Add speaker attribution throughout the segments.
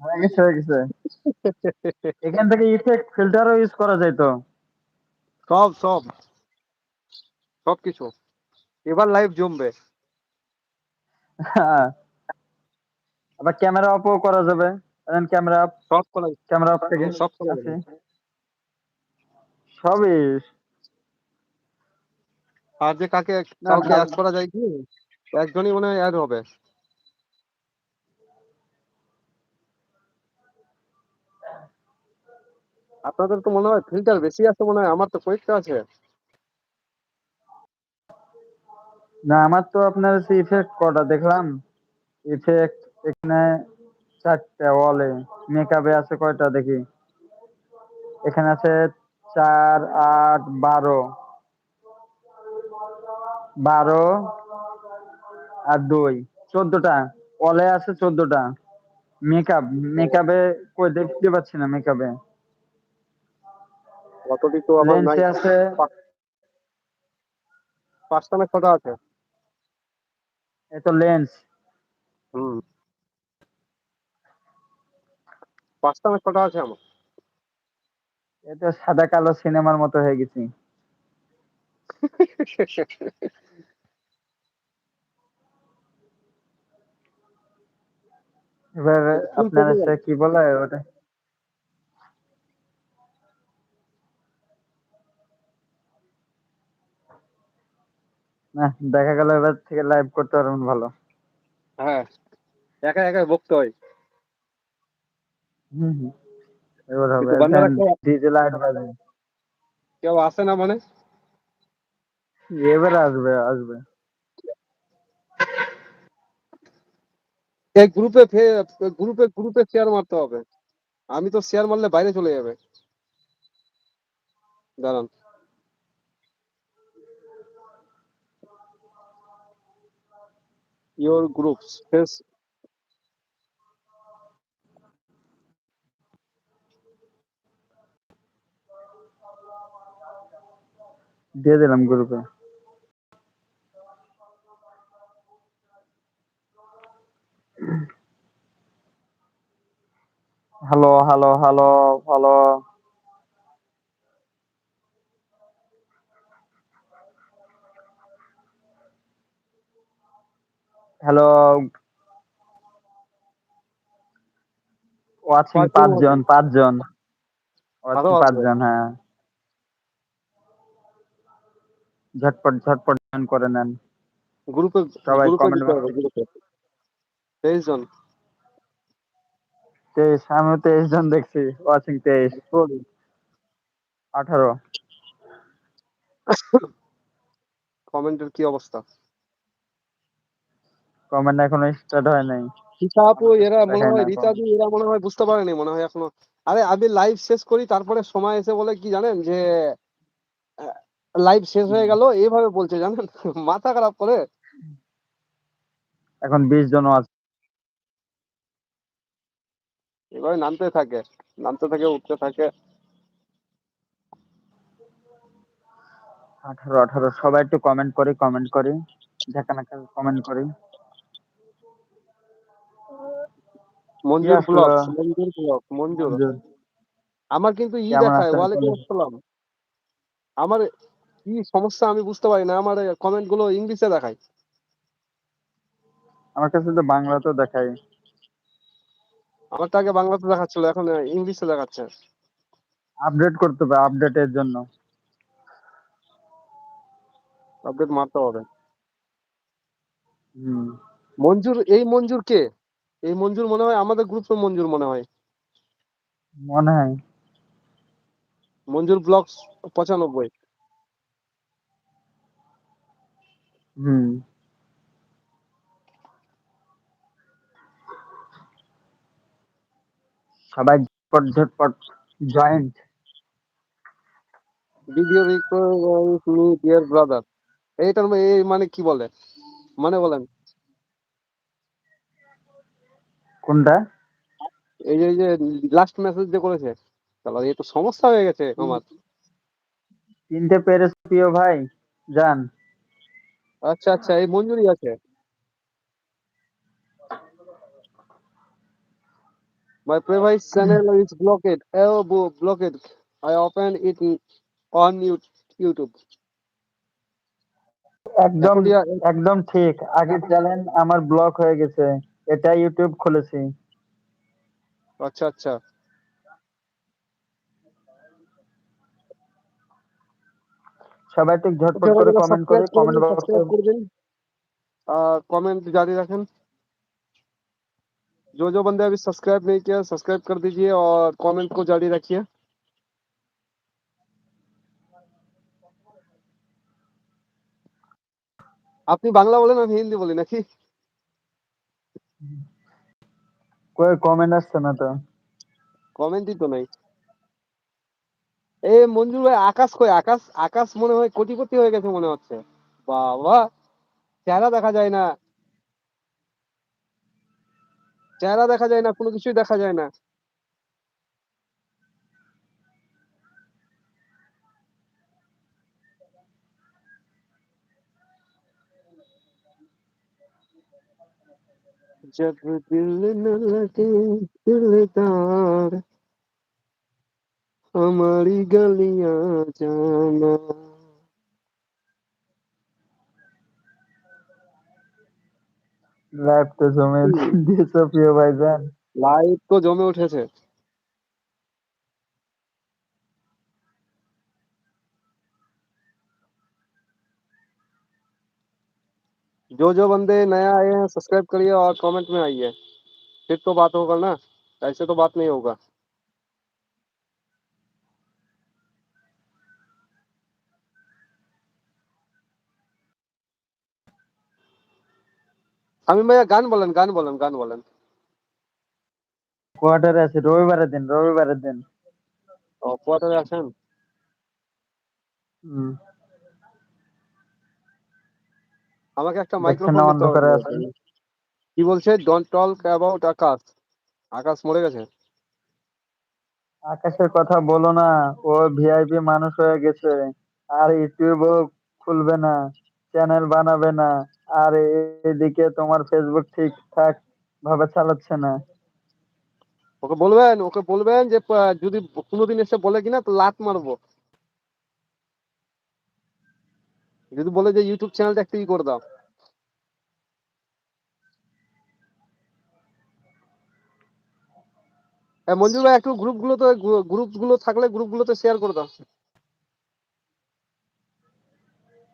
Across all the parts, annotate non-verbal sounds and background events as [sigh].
Speaker 1: হয়ে গেছে হয়ে গেছে এখান থেকে ইফেক্ট ফিল্টারও ইউজ করা যায় তো।
Speaker 2: সব সব। সব কিছু। এবার লাইভ জমবে।
Speaker 1: হ্যাঁ। আবার ক্যামেরা অফও করা যাবে। ক্যামেরা অফ
Speaker 2: সব করা
Speaker 1: ক্যামেরা অফ থেকে।
Speaker 2: সব করা যাবে।
Speaker 1: সবই।
Speaker 2: আর যে কাকে কাউকে অ্যাড করা যায় কি? একজনই মনে হয় অ্যাড হবে। আপনাদের তো মনে হয় ফিল্টার বেশি আছে মনে হয়? আমার তো কয়েকটা আছে।
Speaker 1: না, আমার তো আপনার ইফেক্ট কটা দেখলাম? ইফেক্ট এখানে চারটা ওয়ালে মেকআপে আছে কয়টা দেখি? এখানে আছে চার, আট, বারো। বারো আর দুই। চোদ্দটা। ওয়ালে আছে চোদ্দটা। মেকআপ মেকআপে কই দেখতে পাচ্ছি না মেকআপে
Speaker 2: অতটি তো আমার নাই।
Speaker 1: আছে।
Speaker 2: পাঁচটা না ছটা আছে।
Speaker 1: এ তো লেন্স
Speaker 2: হুম। পাঁচটা না ছটা আছে আমার।
Speaker 1: এ তো সাদা কালো সিনেমার মতো হয়ে গেছি। [laughs] এবার আপনার কি বলে ওটা? না দেখা গেল এবার থেকে লাইভ করতে পারবেন ভালো।
Speaker 2: হ্যাঁ একা একা বকতে হয়।
Speaker 1: হুম। এবার হবে। ডিজে লাইট বাজবে
Speaker 2: কেউ আসে না মানে?
Speaker 1: এবার আসবে আসবে।
Speaker 2: এই গ্রুপে গ্রুপে গ্রুপে শেয়ার মারতে হবে। আমি তো শেয়ার মারলে বাইরে চলে যাবে। দাঁড়ান। ইওর গ্রুপস ফেস
Speaker 1: দিয়ে দিলাম গ্রুপে hello hello hello hello hello. Watching
Speaker 2: পাঁচজন
Speaker 1: পাঁচজন। ওয়াচিং। পাঁচজন। হ্যাঁ। ঝটপট ঝটপট জয়েন করে নেন।
Speaker 2: গ্রুপে
Speaker 1: সবাই এ-
Speaker 2: গ্রুপে। তেইশ জন।
Speaker 1: তেইশ আমি তেইশ জন দেখছি। ওয়াচিং তেইশ। আঠারো।
Speaker 2: কমেন্টের কি অবস্থা?
Speaker 1: কমেন্ট এখনও স্টার্ট হয় নাই।
Speaker 2: রিতা আপু এরা মনে হয় রিতা দি এরা মনে হয় বুঝতে পারেনি মনে হয় এখনও। আরে আমি লাইভ শেষ করি তারপরে সময় এসে বলে কি জানেন যে লাইভ শেষ হয়ে গেল এইভাবে বলছে জানেন? [laughs] মাথা খারাপ করে।
Speaker 1: এখন বিশ জন আছে।
Speaker 2: এভাবে নামতে থাকে নামতে থাকে উঠতে থাকে।
Speaker 1: আঠারো আঠারো সবাই একটু কমেন্ট করি কমেন্ট করি দেখা না কমেন্ট করি।
Speaker 2: মঞ্জুর? ব্লগ মঞ্জুর ব্লগ মঞ্জুর। আমার কিন্তু ই দেখায় ওয়ালাইকুম আসসালাম। আমার কি সমস্যা আমি বুঝতে পারি না আমার কমেন্টগুলো ইংলিশে দেখায়।
Speaker 1: আমার কাছে তো বাংলাতেও দেখাই
Speaker 2: আমারটা আগে বাংলাতে দেখাচ্ছিল এখন ইংলিশে দেখাচ্ছে।
Speaker 1: আপডেট করতে হবে আপডেটের জন্য।
Speaker 2: আপডেট মারতে হবে।
Speaker 1: হুম।
Speaker 2: মঞ্জুর এই মঞ্জুর কে? এই মঞ্জুর মনে হয়? আমাদের গ্রুপের মঞ্জুর মনে হয়।
Speaker 1: মনে হয়।
Speaker 2: মঞ্জুর ব্লগ পঁচানব্বই।
Speaker 1: হুম। সবাই ঝটপট ঝটপট join
Speaker 2: video request me dear brother এইটার এই মানে কি বলে? মানে বলেন।
Speaker 1: কোনটা
Speaker 2: এই যে এই যে লাস্ট মেসেজ যে করেছে তাহলে এই তো সমস্যা হয়ে গেছে আমার
Speaker 1: তিনটে পেরেস প্রিয় ভাই যান
Speaker 2: আচ্ছা আচ্ছা এই মঞ্জুরি আছে My previous channel is blocked. Oh, blocked. I opened it on You- YouTube.
Speaker 1: একদম একদম ঠিক আগের চ্যানেল আমার ব্লক হয়ে গেছে এটা ইউটিউব খুলেছি
Speaker 2: আচ্ছা আচ্ছা
Speaker 1: সবাই ঠিক ঝটপট করে কমেন্ট করে কমেন্ট বক্সে
Speaker 2: করবেন और कमेंट जारी रखें जो जो बंदे अभी सब्सक्राइब नहीं किया सब्सक्राइब कर दीजिए और कमेंट को जारी रखिए আপনি বাংলা বলেন আমি হিন্দি বলি নাকি
Speaker 1: কই কমেন্ট আসছে না তো?
Speaker 2: কমেন্টই তো নাই। এ মঞ্জুর ভাই, আকাশ কই? আকাশ আকাশ মনে হয় কোটিপতি হয়ে গেছে মনে হচ্ছে। বাবা, চেহারা দেখা যায় না। চেহারা দেখা যায় না, কোনো কিছুই দেখা যায় না। जब दिल न लगे दिलदार हमारी गलियाँ जाना।
Speaker 1: लाइफ तो जमे [laughs] [laughs] में भाई
Speaker 2: जान। तो जो उठे जो जो बंदे नया आए हैं सब्सक्राइब करिए और कमेंट में आइए फिर तो बात होगा ना ऐसे तो बात नहीं होगा আমি ভাইয়া গান বলেন গান বলেন গান বলেন
Speaker 1: কোয়ার্টারে আছে রবিবারের দিন রবিবারের দিন
Speaker 2: ও কোয়ার্টারে আছেন
Speaker 1: হুম।
Speaker 2: আমাকে একটা মাইক্রোফোন দিতে হবে। কি বলছে? ডোন্ট টক অ্যাবাউট আকাশ। আকাশ মরে গেছে।
Speaker 1: আকাশের কথা বলো না। ও ভিআইপি মানুষ হয়ে গেছে। আর ইউটিউবও খুলবে না। চ্যানেল বানাবে না। আর এদিকে তোমার ফেসবুক ঠিকঠাক ভাবে চালাচ্ছে না।
Speaker 2: ওকে বলবেন ওকে বলবেন যে যদি কোনোদিন এসে বলে কিনা তো লাত মারবো। যদি বলে যে ইউটিউব চ্যানেলটা ই করে দাও। মঞ্জুর ভাই, একটু গ্রুপ গুলোতে গ্রুপগুলো থাকলে গ্রুপ গুলোতে শেয়ার করে দাও।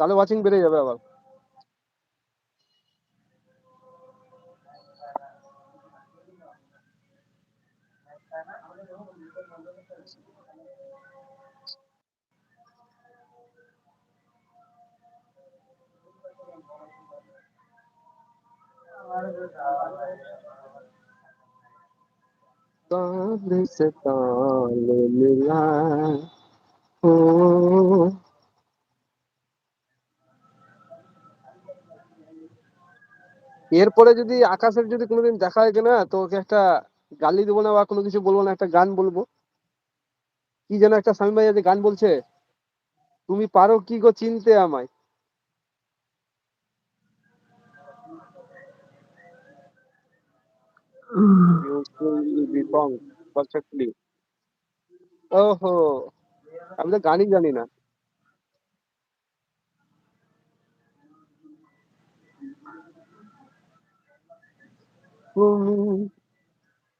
Speaker 2: তাহলে ওয়াচিং বেড়ে যাবে আবার। ताल से ताल मिला हो এরপরে যদি আকাশের যদি কোনোদিন দেখা হয় কিনা তো ওকে একটা গালি দেবো না বা কোনো কিছু বলবো না একটা গান বলবো কি যেন একটা স্বামী ভাইয়া যে গান বলছে তুমি পারো কি গো চিনতে আমায় You will be wrong perfectly. ওহো আমি তো গানই জানি না। তুমি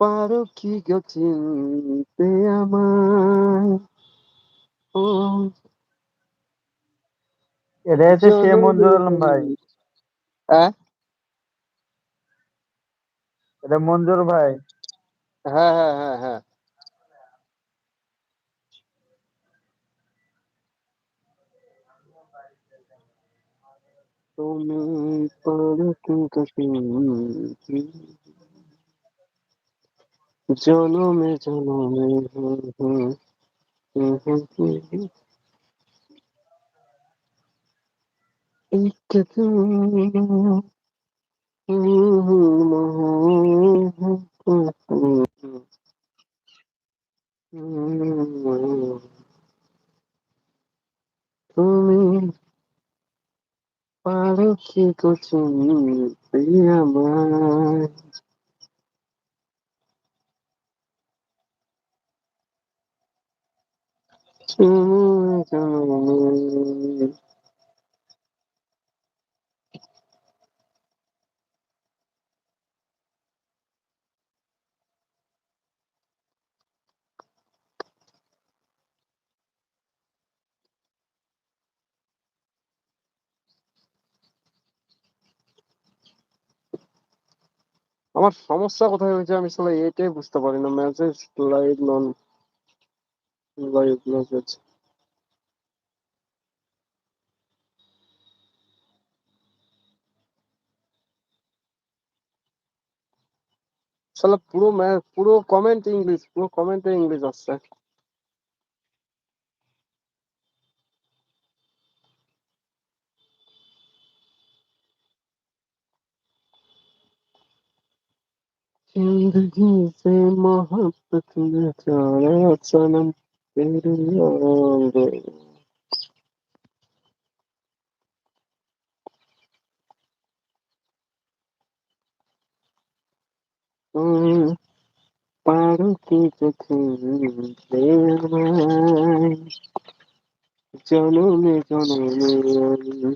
Speaker 2: পারো কি গো চিনতে আমায়? ও।
Speaker 1: এটা হচ্ছে সে মঞ্জুর আলম ভাই।
Speaker 2: হ্যাঁ?
Speaker 1: এটা মঞ্জুর ভাই।
Speaker 2: হ্যাঁ হ্যাঁ হ্যাঁ হ্যাঁ। তুমি জনমে জনমে তুমি 一つに病君の胸 আমার সমস্যা কোথায় হয়েছে আমি আসলে এটাই বুঝতে পারি না। Message live non live message পুরো পুরো কমেন্ট ইংলিশ পুরো কমেন্টে ইংলিশ আসছে। जिंदगी से मोहब्बत न जाना सनम तेरी याद हम्म, पारों की जख्म से हमारे जनम जनम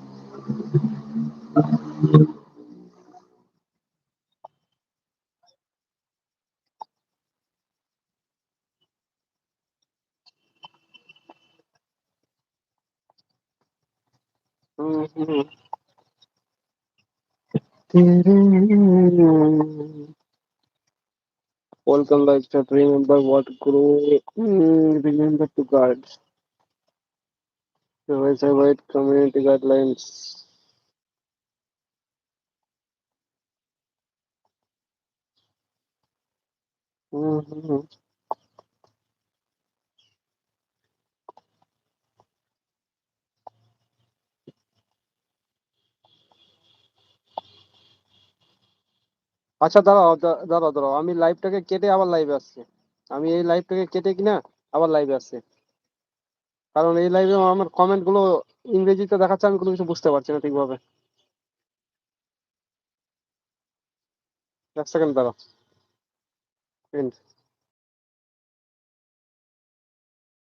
Speaker 2: All collected, remember what grow, mm, remember to guard. Always avoid community guidelines. Mm-hmm. আচ্ছা দাঁড়াও দাঁড়াও দাঁড়াও। আমি লাইভটাকে কেটে আবার লাইভে আসছি। আমি এই লাইভটাকে কেটে কিনা আবার লাইভে আসছি। কারণ এই লাইভে আমার কমেন্টগুলো ইংরেজিতে দেখাচ্ছে, আমি কোনো কিছু বুঝতে পারছি না ঠিকভাবে। এক সেকেন্ড দাঁড়াও.